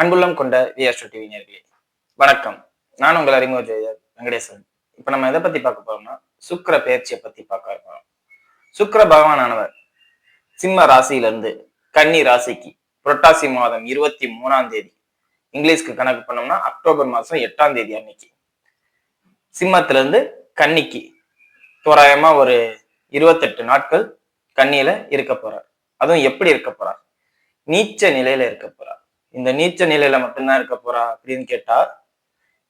அன்புள்ளம் கொண்ட விஆர்ஷோ டிவி நேர்களே வணக்கம். நான் உங்கள் அறிமுக ஜெயர் வெங்கடேசன். இப்போ நம்ம எதை பத்தி பார்க்க போறோம்னா சுக்கிர பெயர்ச்சியை பத்தி பார்க்க இருக்கிறோம் சுக்கர பகவானவர் சிம்ம ராசியிலிருந்து கன்னி ராசிக்கு புரட்டாசி மாதம் இருபத்தி மூணாம் தேதி இங்கிலீஷ்க்கு கணக்கு பண்ணோம்னா அக்டோபர் மாதம் எட்டாம் தேதி அன்னைக்கு. சிம்மத்திலிருந்து கன்னிக்கு தோராயமா ஒரு இருபத்தெட்டு நாட்கள் கன்னியில இருக்க போறார். அதுவும் எப்படி இருக்க போறார்? நீச்ச நிலையில இருக்க போறார். இந்த நீச்ச நிலையில மட்டும்தான் இருக்க போறா அப்படின்னு கேட்டா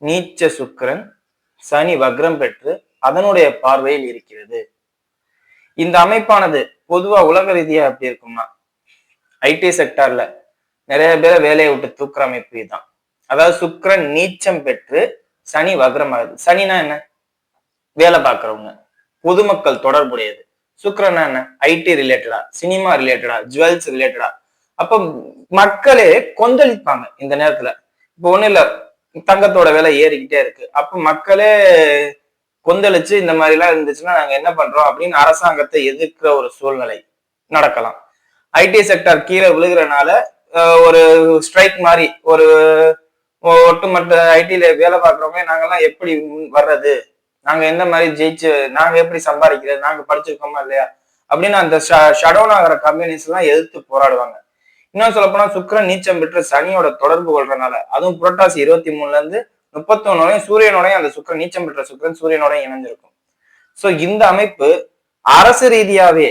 நீச்ச சுக்கரன் சனி வக்ரம் பெற்று அதனுடைய பார்வையில் இருக்கிறது. இந்த அமைப்பானது பொதுவா உலக ரீதியா எப்படி இருக்கும்னா ஐடி செக்டார்ல நிறைய பேரை வேலையை விட்டு தூக்குற அமைப்பு இதுதான். அதாவது சுக்கரன் நீச்சம் பெற்று சனி வக்ரம் ஆகுது. சனினா என்ன? வேலை பார்க்கறவங்க. பொதுமக்கள் தொடர்புடையது. சுக்கிரனா என்ன? ஐடி ரிலேட்டடா சினிமா ரிலேட்டடா ஜுவல்ஸ் ரிலேட்டடா அப்ப மக்களே கொந்தளிப்பாங்க இந்த நேரத்துல. இப்போ ஒண்ணு இல்ல தங்கத்தோட விலை ஏறிக்கிட்டே இருக்கு. அப்ப மக்களே கொந்தளிச்சு இந்த மாதிரி எல்லாம் இருந்துச்சுன்னா நாங்க என்ன பண்றோம் அப்படின்னு அரசாங்கத்தை எதிர்க்கிற ஒரு சூழ்நிலை நடக்கலாம். ஐடி செக்டர் கீழே விழுகிறனால ஒரு ஸ்ட்ரைக் மாதிரி ஒரு ஒட்டுமொத்த ஐடில வேலை பார்க்குறவங்க நாங்கெல்லாம் எப்படி வர்றது? நாங்க எந்த மாதிரி ஜெயிச்சு நாங்க எப்படி சம்பாதிக்கிறது? நாங்க படிச்சிருக்கோமா இல்லையா? அப்படின்னு அந்த ஷடோன் ஆகிற கம்பெனிஸ் எல்லாம் எதிர்த்து போராடுவாங்க. இன்னும் சொல்ல போனா சுக்கரன் நீச்சம் பெற்று சனியோட தொடர்பு கொள்றதுனால அதுவும் புரட்டாசி இருபத்தி மூணுல இருந்து முப்பத்தொன்னோடையும் சூரியனோடையும் அந்த சுக்கரன் நீச்சம் பெற்ற சுக்கிரன் சூரியனோடையும் இணைஞ்சிருக்கும். சோ இந்த அமைப்பு அரசு ரீதியாவே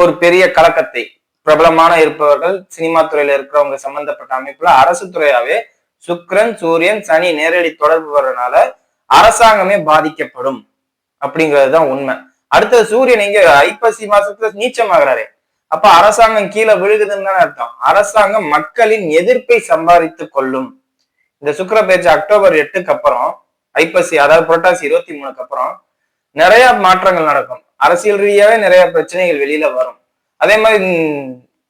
ஒரு பெரிய கலக்கத்தை பிரபலமான இருப்பவர்கள் சினிமா துறையில இருக்கிறவங்க சம்பந்தப்பட்ட அமைப்புல அரசு துறையாவே சுக்ரன் சூரியன் சனி நேரடி தொடர்பு வர்றதுனால அரசாங்கமே பாதிக்கப்படும். அப்படிங்கிறது தான் உண்மை. அடுத்தது சூரியன் இங்க ஐப்பசி மாசத்துல நீச்சம் நீச்சமாகறாரு. அப்ப அரசாங்கம் கீழே விழுகுதுன்னு தானே அர்த்தம். அரசாங்கம் மக்களின் எதிர்ப்பை சம்பாதித்து கொள்ளும். இந்த சுக்கிர பேச்சு அக்டோபர் எட்டுக்கு அப்புறம் ஐப்பசி அதாவது புரட்டாசி இருபத்தி மூணுக்கு அப்புறம் நிறைய மாற்றங்கள் நடக்கும். அரசியல் ரீதியாவே நிறைய பிரச்சனைகள் வெளியில வரும். அதே மாதிரி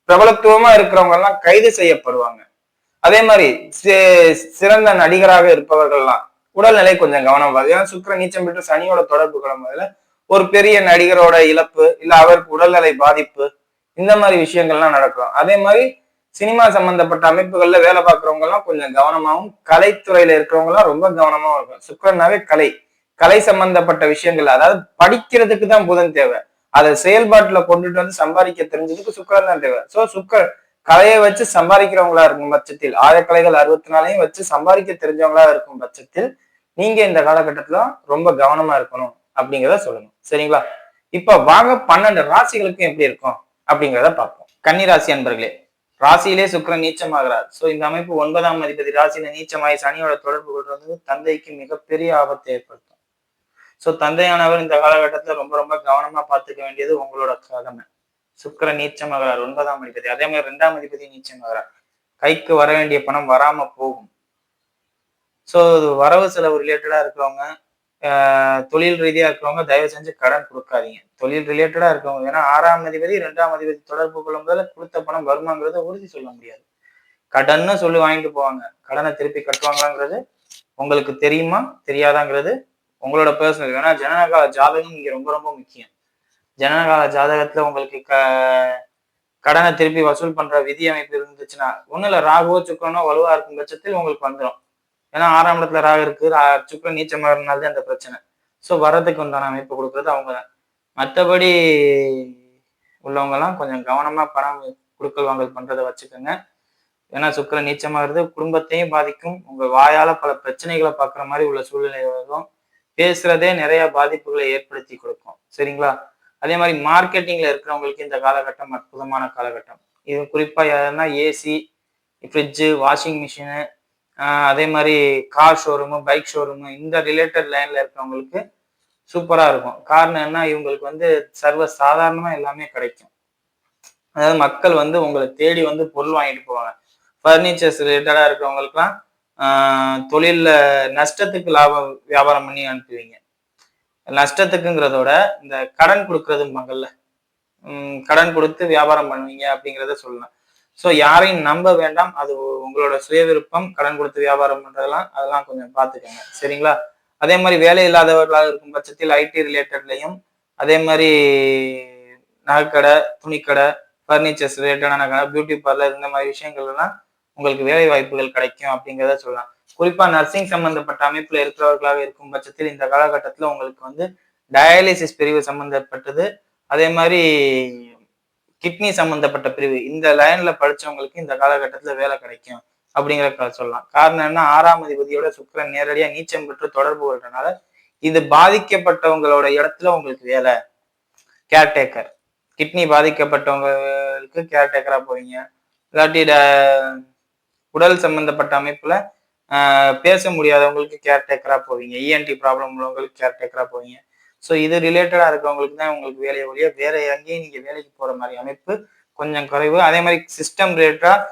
பிரபலத்துவமா இருக்கிறவங்க எல்லாம் கைது செய்யப்படுவாங்க. அதே மாதிரி சிறந்த நடிகராக இருப்பவர்கள்லாம் உடல்நிலை கொஞ்சம் கவனம் வருது ஏன்னா சுக்கிர நீச்சம் பெற்று சனியோட தொடர்பு கிளம்புறதுல ஒரு பெரிய நடிகரோட இழப்பு இல்ல அவருக்கு உடல்நிலை பாதிப்பு இந்த மாதிரி விஷயங்கள்லாம் நடக்கும். அதே மாதிரி சினிமா சம்பந்தப்பட்ட அமைப்புகள்ல வேலை பார்க்கறவங்க எல்லாம் கொஞ்சம் கவனமாவும் கலைத்துறையில இருக்கிறவங்க எல்லாம் ரொம்ப கவனமாவும் இருக்கும் சுக்கரனாவே கலை. கலை சம்பந்தப்பட்ட விஷயங்கள் அதாவது படிக்கிறதுக்கு தான் புதன் தேவை. அதை செயல்பாட்டுல கொண்டுட்டு வந்து சம்பாதிக்க தெரிஞ்சதுக்கு சுக்கரன் தான் தேவை. சோ சுக்கர் கலையை வச்சு சம்பாதிக்கிறவங்களா இருக்கும் பட்சத்தில் ஆயக்கலைகள் அறுபத்தி நாளையும் வச்சு சம்பாதிக்க தெரிஞ்சவங்களா இருக்கும் பட்சத்தில் நீங்க இந்த காலகட்டத்துல ரொம்ப கவனமா இருக்கணும் அப்படிங்கிறத சொல்லணும். சரிங்களா? இப்ப வாங்க பன்னெண்டு ராசிகளுக்கும் எப்படி இருக்கும்? அப்படிங்கிறத பார்ப்போம். கன்னி ராசி அன்பர்களே ராசியிலே சுக்கரன் நீச்சமாகிறார். சோ இந்த அமைப்பு ஒன்பதாம் அதிபதி ராசியில நீச்சமாகி சனியோட தொடர்பு கொள்றது தந்தைக்கு மிகப்பெரிய ஆபத்தை ஏற்படுத்தும். சோ தந்தையானவர் இந்த காலகட்டத்துல ரொம்ப ரொம்ப கவனமா பார்த்துக்க வேண்டியது உங்களோட கடமை. சுக்கர நீச்சமாகிறார் ஒன்பதாம் அதிபதி. அதே மாதிரி ரெண்டாம் அதிபதி நீச்சமாகிறார். கைக்கு வர வேண்டிய பணம் வராம போகும். ஸோ வரவு செலவு ரிலேட்டடா இருக்கிறவங்க தொழில் ரீதியாக இருக்கிறவங்க தயவு செஞ்சு கடன் கொடுக்காதீங்க. தொழில் ரிலேட்டடாக இருக்கவங்க ஏன்னா ஆறாம் அதிபதி ரெண்டாம் அதிபதி தொடர்பு கொள்ளும்போது கொடுத்த பணம் வருமாங்கிறத உறுதி சொல்ல முடியாது. கடன்னு சொல்லி வாங்கிட்டு போவாங்க. கடனை திருப்பி கட்டுவாங்களாங்கிறது உங்களுக்கு தெரியுமா? தெரியாதாங்கிறது உங்களோட பர்சனல் ஏன்னா ஜனனகால ஜாதகம் இங்கே ரொம்ப ரொம்ப முக்கியம். ஜனனகால ஜாதகத்தில் உங்களுக்கு க கடனை திருப்பி வசூல் பண்ற விதி அமைப்பு இருந்துச்சுன்னா ஒன்றும் இல்லை ராகுவோ சுக்கரனோ வலுவா இருக்கும் பட்சத்தில் உங்களுக்கு வந்துடும் ஏன்னா ஆறாம் இடத்துல ராகு இருக்கு. சுக்கரன் நீச்சமாக இருந்தால்தான் அந்த பிரச்சனை. ஸோ வர்றதுக்கு உண்டான அமைப்பு கொடுக்குறது அவங்க தான். மற்றபடி உள்ளவங்கெல்லாம் கொஞ்சம் கவனமாக பணம் கொடுக்கல் வாங்கல் பண்ணுறதை வச்சுக்கோங்க. ஏன்னா சுக்கரன் நீச்சமாகிறது குடும்பத்தையும் பாதிக்கும். உங்கள் வாயால் பல பிரச்சனைகளை பார்க்குற மாதிரி உள்ள சூழ்நிலை வரும் பேசுறதே நிறைய பாதிப்புகளை ஏற்படுத்தி கொடுக்கும். சரிங்களா? அதே மாதிரி மார்க்கெட்டிங்ல இருக்கிறவங்களுக்கு இந்த காலகட்டம் அற்புதமான காலகட்டம். இது குறிப்பா யாருன்னா ஏசி ஃப்ரிட்ஜு வாஷிங் மிஷினு அதே மாதிரி கார் ஷோரூமு பைக் ஷோரூமு இந்த ரிலேட்டட் லைனில் இருக்கிறவங்களுக்கு சூப்பராக இருக்கும். காரணம் என்ன? இவங்களுக்கு வந்து சர்வ சாதாரணமாக எல்லாமே கிடைக்கும். அதாவது மக்கள் வந்து உங்களை தேடி வந்து பொருள் வாங்கிட்டு போவாங்க. ஃபர்னிச்சர்ஸ் ரிலேட்டடாக இருக்கிறவங்களுக்குலாம் தொழிலில் நஷ்டத்துக்கு லாபம் வியாபாரம் பண்ணி அனுப்புவீங்க. நஷ்டத்துக்குங்கிறதோட இந்த கடன் கொடுக்கறது மகள்ல கடன் கொடுத்து வியாபாரம் பண்ணுவீங்க அப்படிங்கிறத சொல்லலாம். ஸோ யாரையும் நம்ப வேண்டாம். அது உங்களோட சுய விருப்பம் கடன் கொடுத்து வியாபாரம் பண்றதெல்லாம் அதெல்லாம் கொஞ்சம் பார்த்துக்கோங்க. சரிங்களா? அதே மாதிரி வேலை இல்லாதவர்களாக இருக்கும் பட்சத்தில் ஐடி ரிலேட்டட்லையும் அதே மாதிரி நகைக்கடை துணிக்கடை ஃபர்னிச்சர்ஸ் ரிலேட்டடான கடை பியூட்டி பார்லர் இந்த மாதிரி விஷயங்கள் எல்லாம் உங்களுக்கு வேலை வாய்ப்புகள் கிடைக்கும் அப்படிங்கிறத சொல்லலாம். குறிப்பாக நர்சிங் சம்பந்தப்பட்ட அமைப்பில் இருக்கிறவர்களாக இருக்கும் பட்சத்தில் இந்த காலகட்டத்தில் உங்களுக்கு வந்து டயாலிசிஸ் பிரிவு சம்பந்தப்பட்டது. அதே மாதிரி கிட்னி சம்பந்தப்பட்ட பிரிவு. இந்த லைன்ல படிச்சவங்களுக்கு இந்த காலகட்டத்துல வேலை கிடைக்கும் அப்படிங்கிற சொல்லலாம். காரணம் என்ன ஆறாம் அதிபதியோட சுக்கரன் நேரடியா நீச்சம் பெற்று தொடர்பு கொள்றதுனால இது பாதிக்கப்பட்டவங்களோட இடத்துல உங்களுக்கு வேலை. கேர்டேக்கர் கிட்னி பாதிக்கப்பட்டவங்களுக்கு கேர்டேக்கரா போவீங்க. இல்லாட்டி உடல் சம்பந்தப்பட்ட அமைப்புல பேச முடியாதவங்களுக்கு கேர்டேக்கரா போவீங்க. இஎன்டி ப்ராப்ளம் உள்ளவங்களுக்கு கேர்டேக்கரா போவீங்க. ஸோ இது ரிலேட்டடாக இருக்கிறவங்களுக்கு தான் உங்களுக்கு வேலையை ஒழிய வேற எங்கேயும் நீங்கள் வேலைக்கு போகிற மாதிரி அமைப்பு கொஞ்சம் குறைவு. அதே மாதிரி சிஸ்டம் ரிலேட்டடாக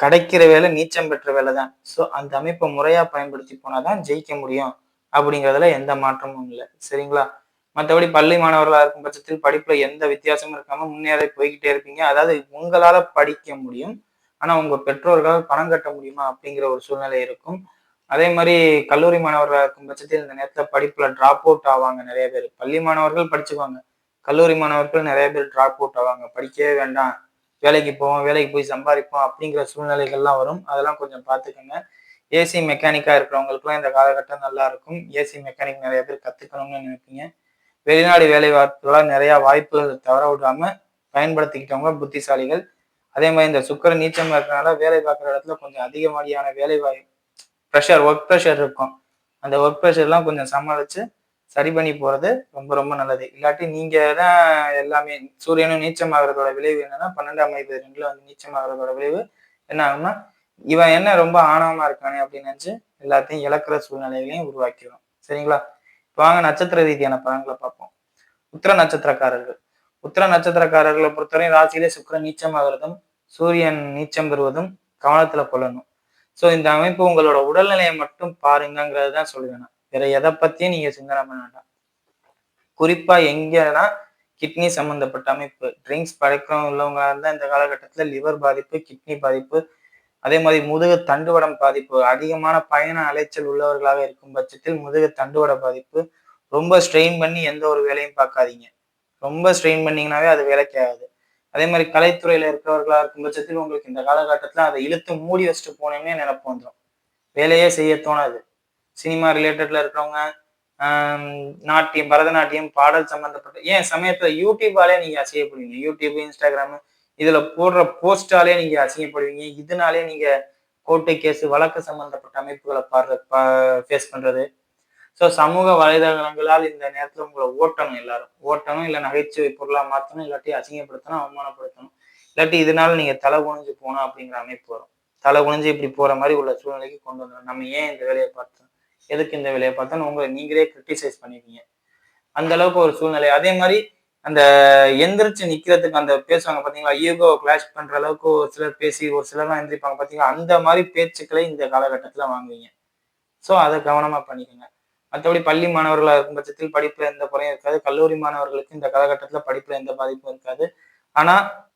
கிடைக்கிற வேலை நீச்சம் பெற்ற வேலை தான். ஸோ அந்த அமைப்பை முறையாக பயன்படுத்தி போனால் தான் ஜெயிக்க முடியும் அப்படிங்கிறதுல எந்த மாற்றமும் இல்லை. சரிங்களா? மற்றபடி பள்ளி மாணவர்களாக இருக்கும் பட்சத்தில் படிப்பில் எந்த வித்தியாசமும் இருக்காமல் முன்னேறி போய்கிட்டே இருப்பீங்க. அதாவது உங்களால் படிக்க முடியும் ஆனால் உங்கள் பெற்றோர்களால் பணம் கட்ட முடியுமா அப்படிங்கிற ஒரு சூழ்நிலை இருக்கும். அதே மாதிரி கல்லூரி மாணவர்களாக இருக்கும் பட்சத்தில் இந்த நேரத்தில் படிப்பில் ட்ராப் அவுட் ஆவாங்க நிறைய பேர். பள்ளி மாணவர்கள் படிச்சுக்குவாங்க. கல்லூரி மாணவர்கள் நிறைய பேர் ட்ராப் அவுட் ஆவாங்க. படிக்கவே வேண்டாம். வேலைக்கு போவோம் வேலைக்கு போய் சம்பாதிப்போம் அப்படிங்கிற சூழ்நிலைகள்லாம் வரும். அதெல்லாம் கொஞ்சம் பார்த்துக்கோங்க. ஏசி மெக்கானிக்காக இருக்கிறவங்களுக்குலாம் இந்த காலகட்டம் நல்லா இருக்கும். ஏசி மெக்கானிக் நிறைய பேர் கற்றுக்கணும்னு நினைப்பீங்க. வெளிநாடு வேலை வாய்ப்புகளாக நிறையா வாய்ப்புகள் தவற விடாமல் பயன்படுத்திக்கிட்டவங்க புத்திசாலிகள். அதே மாதிரி இந்த சுக்கர நீச்சம் இருக்கிறனால வேலை பார்க்குற இடத்துல கொஞ்சம் அதிகமாடியான வேலை வாய்ப்பு ப்ரெஷர் ஒர்க் ப்ரெஷர் இருக்கும். அந்த ஒர்க் ப்ரெஷர்லாம் கொஞ்சம் சமாளித்து சரி பண்ணி போகிறது ரொம்ப ரொம்ப நல்லது. இல்லாட்டி நீங்கள் தான் எல்லாமே சூரியனும் நீச்சம் விளைவு என்னன்னா பன்னெண்டாம் வயது ரெண்டில் வந்து நீச்சம் விளைவு என்ன ஆகும்னா இவன் என்ன ரொம்ப ஆணவமாக இருக்கானே அப்படின்னு நினச்சி எல்லாத்தையும் இழக்கிற சூழ்நிலைகளையும் உருவாக்கிடும் சரிங்களா? இப்போ வாங்க நட்சத்திர ரீதியான பலன்களை பார்ப்போம். உத்திர நட்சத்திரக்காரர்கள். உத்திர நட்சத்திரக்காரர்களை பொறுத்தவரை ராசியிலே சுக்கரன் நீச்சம் ஆகுறதும் சூரியன் நீச்சம் பெறுவதும் கவனத்தில் கொள்ளணும். ஸோ இந்த அமைப்பு உங்களோட உடல்நிலையை மட்டும் பாருங்கங்கிறது தான் சொல்லுவேன் நான். வேற எதை பத்தியும் நீங்க சிந்தனை பண்ண வேண்டாம். குறிப்பா எங்கன்னா கிட்னி சம்பந்தப்பட்ட அமைப்பு. ட்ரிங்க்ஸ் பழக்கம் உள்ளவங்க இருந்தால் இந்த காலகட்டத்தில் லிவர் பாதிப்பு கிட்னி பாதிப்பு அதே மாதிரி முதுகு தண்டுவடம் பாதிப்பு அதிகமான பயண அலைச்சல் உள்ளவர்களாக இருக்கும் பட்சத்தில் முதுகு தண்டுவட பாதிப்பு. ரொம்ப ஸ்ட்ரெயின் பண்ணி எந்த ஒரு வேலையும் பார்க்காதீங்க. ரொம்ப ஸ்ட்ரெயின் பண்ணீங்கன்னாவே அது வேலைக்கு ஆகாது. அதே மாதிரி கலைத்துறையில இருக்கிறவர்களா இருக்கும் பட்சத்தில் உங்களுக்கு இந்த காலகட்டத்துல அதை இழுத்து மூடி வச்சுட்டு போனீங்கன்னே நினைப்பு வந்துடும் வேலையே செய்ய தோணாது. சினிமா ரிலேட்டட்ல இருக்கிறவங்க நாட்டியம் பரதநாட்டியம் பாடல் சம்பந்தப்பட்ட ஏன் சமயத்துல யூடியூபாலே நீங்க அசையப்படுவீங்க யூடியூப் இன்ஸ்டாகிராம் இதுல போடுற போஸ்டாலே நீங்க அசிங்கப்படுவீங்க. இதனாலே நீங்க கோர்ட்டு கேஸ் வழக்கு சம்பந்தப்பட்ட அமைப்புகளை பாடுற ஃபேஸ் பண்றது ஸோ சமூக வலைதளங்களால் இந்த நேரத்தில் உங்களை ஓட்டணும் எல்லாரும். ஓட்டணும் இல்லை நகைச்சுவை பொருளாக மாற்றணும் இல்லாட்டி அசிங்கப்படுத்தணும் அவமானப்படுத்தணும். இல்லாட்டி இதனால நீங்கள் தலை குனிஞ்சு போகணும் அப்படிங்கிற அமைப்பு வரும். தலை குனிஞ்சு இப்படி போகிற மாதிரி உள்ள சூழ்நிலைக்கு கொண்டு வந்துடும் நம்ம ஏன் இந்த வேலையை பார்த்தோம் எதுக்கு இந்த வேலையை பார்த்தோம்னு உங்களை நீங்களே கிரிட்டிசைஸ் பண்ணிருக்கீங்க அந்த அளவுக்கு ஒரு சூழ்நிலை. அதே மாதிரி அந்த எந்திரிச்சு நிக்கிறதுக்கு அந்த பேசுவாங்க பாத்தீங்களா? ஈகோ கிளாஷ் பண்ற அளவுக்கு ஒரு சிலர் பேசி ஒரு சிலர்லாம் எந்திரிப்பாங்க பாத்தீங்களா? அந்த மாதிரி பேச்சுக்களை இந்த காலகட்டத்துல வாங்குவீங்க. ஸோ அதை கவனமா பண்ணிக்கோங்க. மற்றபடி பள்ளி மாணவர்களாக இருக்கும் பட்சத்தில் படிப்புல எந்த குறையும் இருக்காது. கல்லூரி மாணவர்களுக்கு இந்த காலகட்டத்தில் படிப்புல எந்த பாதிப்பும் இருக்காது. ஆனா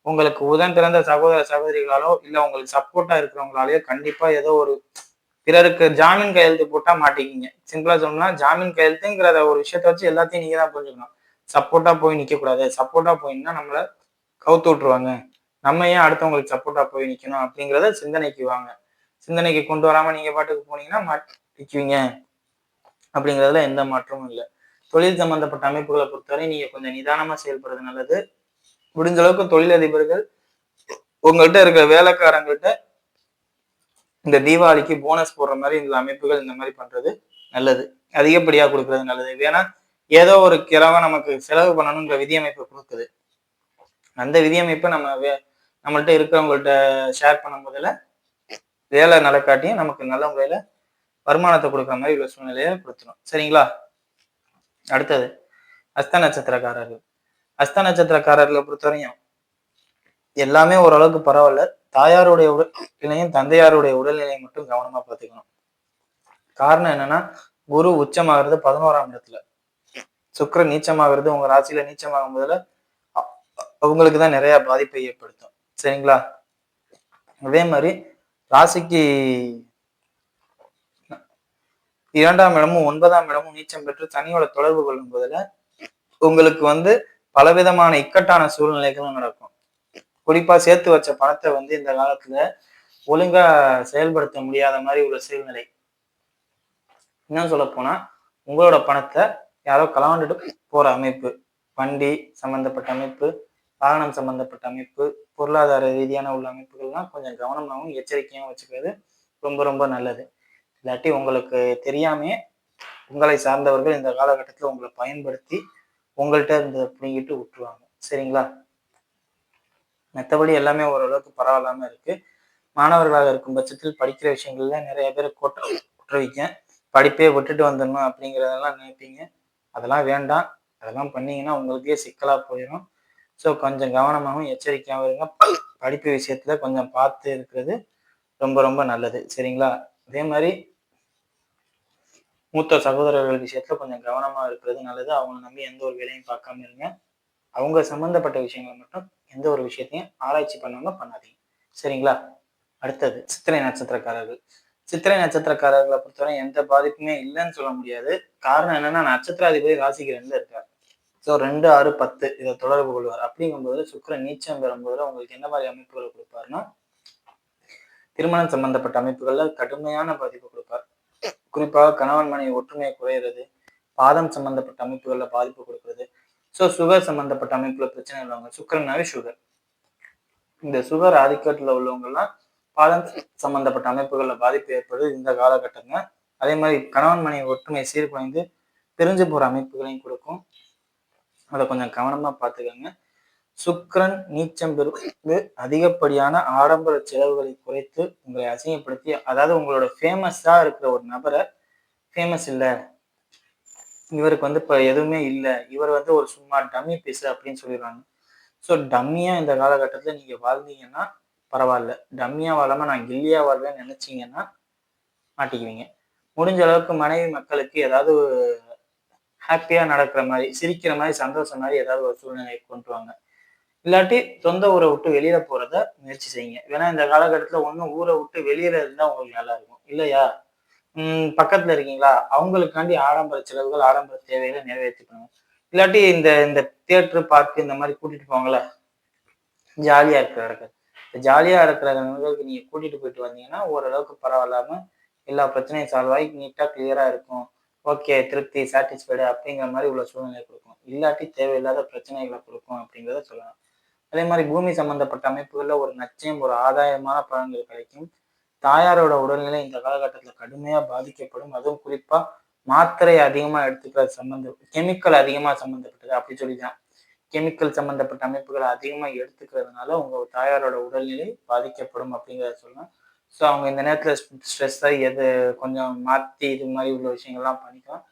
உங்களுக்கு உடன் பிறந்த சகோதர சகோதரிகளாலோ இல்லை உங்களுக்கு சப்போர்ட்டா இருக்கிறவங்களாலேயோ கண்டிப்பா ஏதோ ஒரு பிறருக்கு ஜாமீன் கையெழுத்து போட்டா மாட்டிக்கிங்க. சிம்பிளா சொல்லணும்னா ஜாமீன் கையெழுத்துங்கிறத ஒரு விஷயத்த வச்சு எல்லாத்தையும் நீங்க தான் புரிஞ்சுக்கணும். சப்போர்ட்டா போய் நிக்க கூடாது சப்போர்ட்டா போயின்னா நம்மள கவுத்து விட்டுருவாங்க. நம்ம ஏன் அடுத்தவங்களுக்கு சப்போர்ட்டா போய் நிக்கணும் அப்படிங்கிறத சிந்தனைக்கு வாங்க. சிந்தனைக்கு கொண்டு வராம நீங்க பாட்டுக்கு போனீங்கன்னா மாட்டிக்குவீங்க. அப்படிங்கிறதுல எந்த மாற்றமும் இல்லை. தொழில் சம்பந்தப்பட்ட அமைப்புகளை பொறுத்தவரை நீங்க கொஞ்சம் நிதானமா செயல்படுறது நல்லது. முடிஞ்ச அளவுக்கு தொழிலதிபர்கள் உங்கள்கிட்ட இருக்கிற வேலைக்காரங்கள்ட்ட இந்த தீபாவளிக்கு போனஸ் போடுற மாதிரி இந்த அமைப்புகள் இந்த மாதிரி பண்றது நல்லது. அதிகப்படியா கொடுக்கறது நல்லது. ஏன்னா ஏதோ ஒரு கிழமை நமக்கு செலவு பண்ணணுன்ற விதியமைப்பை கொடுக்குது. அந்த விதியமைப்பை நம்ம வே- நம்மள்கிட்ட இருக்கிறவங்கள்ட்ட ஷேர் பண்ணும் போதில் வேலை நடக்காட்டியும் நமக்கு நல்ல முறையில வருமானத்தை கொடுக்குற மாதிரி உள்ள சூழ்நிலையை கொடுத்துரும். சரிங்களா? அடுத்தது அஸ்த நட்சத்திரக்காரர்கள். அஸ்த நட்சத்திரக்காரர்களை பொறுத்தவரையும் எல்லாமே ஓரளவுக்கு பரவாயில்ல. தாயாருடைய உடல்நிலையும் தந்தையாருடைய உடல்நிலையை மட்டும் கவனமா பார்த்துக்கணும். காரணம் என்னன்னா குரு உச்சமாகிறது பதினோராம் இடத்துல. சுக்கர நீச்சமாகிறது உங்க ராசியில நீச்சமாகும் போதுல அ- அவங்களுக்கு தான் நிறைய பாதிப்பை ஏற்படுத்தும். சரிங்களா? அதே மாதிரி ராசிக்கு இரண்டாம் இடமும் ஒன்பதாம் இடமும் நீச்சம் பெற்று சனியோட தொடர்பு கொள்ளும் போதுல உங்களுக்கு வந்து பலவிதமான இக்கட்டான சூழ்நிலைகளும் நடக்கும். குறிப்பா சேர்த்து வச்ச பணத்தை வந்து இந்த காலத்துல ஒழுங்கா செயல்படுத்த முடியாத மாதிரி உள்ள சூழ்நிலை. இன்னும் சொல்ல போனா உங்களோட பணத்தை யாரோ களவாண்டுட்டு போற அமைப்பு வண்டி சம்பந்தப்பட்ட அமைப்பு வாகனம் சம்பந்தப்பட்ட அமைப்பு பொருளாதார ரீதியான உள்ள அமைப்புகள்லாம் கொஞ்சம் கவனமாகவும் எச்சரிக்கையாகவும் வச்சுக்கிறது ரொம்ப ரொம்ப நல்லது. இல்லாட்டி உங்களுக்கு தெரியாமையே உங்களை சார்ந்தவர்கள் இந்த காலகட்டத்தில் உங்களை பயன்படுத்தி உங்கள்கிட்ட இருந்த பிடிங்கிட்டு விட்டுருவாங்க. சரிங்களா? மற்றபடி எல்லாமே ஓரளவுக்கு பரவாயில்லாம இருக்கு. மாணவர்களாக இருக்கும் பட்சத்தில் படிக்கிற விஷயங்கள்ல நிறைய பேர் கொட்ட குற்ற படிப்பே விட்டுட்டு வந்துடணும் அப்படிங்கிறதெல்லாம் நினைப்பீங்க. அதெல்லாம் வேண்டாம். அதெல்லாம் பண்ணீங்கன்னா உங்களுக்கே சிக்கலா போயிடும் ஸோ கொஞ்சம் கவனமாகவும் எச்சரிக்கையாகவும் இருங்க. படிப்பு விஷயத்துல கொஞ்சம் பார்த்து இருக்கிறது ரொம்ப ரொம்ப நல்லது. சரிங்களா? அதே மாதிரி மூத்த சகோதரர்கள் விஷயத்துல கொஞ்சம் கவனமா இருக்கிறது நல்லது. அவங்களை நம்பி எந்த ஒரு வேலையும் பார்க்காம இருங்க. அவங்க சம்பந்தப்பட்ட விஷயங்களை மட்டும் எந்த ஒரு விஷயத்தையும் ஆராய்ச்சி பண்ணாம பண்ணாதீங்க. சரிங்களா? அடுத்தது சித்திரை நட்சத்திரக்காரர்கள். சித்திரை நட்சத்திரக்காரர்களை பொறுத்தவரை எந்த பாதிப்புமே இல்லைன்னு சொல்ல முடியாது. காரணம் என்னன்னா நட்சத்திராதிபதி ராசிக்கு ரெண்டு இருக்காரு. ஸோ ரெண்டு ஆறு பத்து இதை தொடர்பு கொள்வார். அப்படிங்கும்போது சுக்கரன் நீச்சம் பெறும்போது உங்களுக்கு என்ன மாதிரி அமைப்புகளை கொடுப்பாருன்னா திருமணம் சம்பந்தப்பட்ட அமைப்புகள்ல கடுமையான பாதிப்பு கொடுப்பார். குறிப்பாக கணவன் மனைவி ஒற்றுமையை குறையிறது பாதம் சம்பந்தப்பட்ட அமைப்புகளில் பாதிப்பு கொடுக்கறது. ஸோ சுகர் சம்பந்தப்பட்ட அமைப்புல பிரச்சனை உள்ளவங்க சுக்கரனாவே சுகர் இந்த சுகர் ஆதிக்கத்தில் உள்ளவங்கெல்லாம் பாதம் சம்பந்தப்பட்ட அமைப்புகளில் பாதிப்பு ஏற்படுது இந்த காலகட்டங்க அதே மாதிரி கணவன் மனைவி ஒற்றுமை சீர்குலைந்து பிரிஞ்சு போகிற அமைப்புகளையும் கொடுக்கும். அதை கொஞ்சம் கவனமா பார்த்துக்கோங்க. சுக்கரன் நீச்சம் பெறுவது அதிகப்படியான ஆடம்பர செலவுகளை குறைத்து உங்களை அசிங்கப்படுத்தி அதாவது உங்களோட ஃபேமஸா இருக்கிற ஒரு நபரை ஃபேமஸ் இல்லை. இவருக்கு வந்து இப்போ எதுவுமே இல்லை. இவர் வந்து ஒரு சும்மா டம்மி பீஸ் அப்படின்னு சொல்லிடுறாங்க ஸோ டம்மியாக இந்த காலகட்டத்தில் நீங்கள் வாழ்ந்தீங்கன்னா பரவாயில்ல. டம்மியாக வாழாமல் நான் கில்லியாக வாழ்வேன்னு நினச்சிங்கன்னா மாட்டிக்குவீங்க. முடிஞ்ச அளவுக்கு மனைவி மக்களுக்கு ஏதாவது ஹாப்பியாக நடக்கிற மாதிரி சிரிக்கிற மாதிரி சந்தோஷம் மாதிரி ஏதாவது ஒரு சூழ்நிலையை கொண்டு வாங்க. இல்லாட்டி சொந்த ஊரை விட்டு வெளியில போறத முயற்சி செய்யுங்க. ஏன்னா இந்த காலகட்டத்துல ஒன்றும் ஊரை விட்டு வெளியில இருந்தா உங்களுக்கு நல்லா இருக்கும். இல்லையா? உம் பக்கத்துல இருக்கீங்களா? அவங்களுக்காண்டி ஆடம்பர செலவுகள் ஆடம்பர தேவைகளை நிறைவேற்றிக்கணும் இல்லாட்டி இந்த இந்த தியேட்டரு பார்க்கு இந்த மாதிரி கூட்டிட்டு போவாங்களே ஜாலியா இருக்கிற இடத்துல. ஜாலியா இருக்கிற இடங்களுக்கு நீங்க கூட்டிட்டு போயிட்டு வந்தீங்கன்னா ஓரளவுக்கு பரவாயில்லாம எல்லா பிரச்சனையும் சால்வ் ஆகி நீட்டா கிளியரா இருக்கும். ஓகே திருப்தி சாட்டிஸ்ஃபைடு அப்படிங்கிற மாதிரி உள்ள சூழ்நிலை கொடுக்கும். இல்லாட்டி தேவையில்லாத பிரச்சனைகளை கொடுக்கும் அப்படிங்கிறத சொல்லலாம். அதே மாதிரி பூமி சம்பந்தப்பட்ட அமைப்புகளில் ஒரு நச்சயம் ஒரு ஆதாயமான பலன்கள் கிடைக்கும். தாயாரோட உடல்நிலை இந்த காலகட்டத்தில் கடுமையாக பாதிக்கப்படும். அதுவும் குறிப்பாக மாத்திரை அதிகமாக எடுத்துக்கிற சம்மந்த கெமிக்கல் அதிகமாக சம்மந்தப்பட்டது அப்படி சொல்லிதான் கெமிக்கல் சம்மந்தப்பட்ட அமைப்புகளை அதிகமாக எடுத்துக்கிறதுனால உங்கள் தாயாரோட உடல்நிலை பாதிக்கப்படும் அப்படிங்கிறத சொல்லலாம். ஸோ அவங்க இந்த நேரத்தில் ஸ்ட்ரெஸ்ஸாக எது கொஞ்சம் மாற்றி இது மாதிரி உள்ள விஷயங்கள்லாம் பண்ணிக்கலாம்.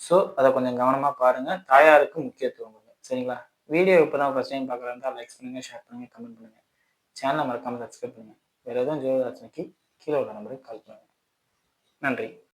ஸோ அதை கொஞ்சம் கவனமாக பாருங்கள் தாயாருக்கு முக்கியத்துவம் கொடுங்க. சரிங்களா? வீடியோ இப்போ தான் ஃபஸ்ட் டைம் பார்க்குறதா லைக் பண்ணுங்கள் ஷேர் பண்ணுங்கள் கமெண்ட் பண்ணுங்கள் சேனலை மறக்காமல் சப்ஸ்கிரைப் பண்ணுங்கள் வேறு எதுவும் ஜோதிராஜனுக்கு கீழே உள்ள நம்பருக்கு கால் பண்ணுங்கள் நன்றி.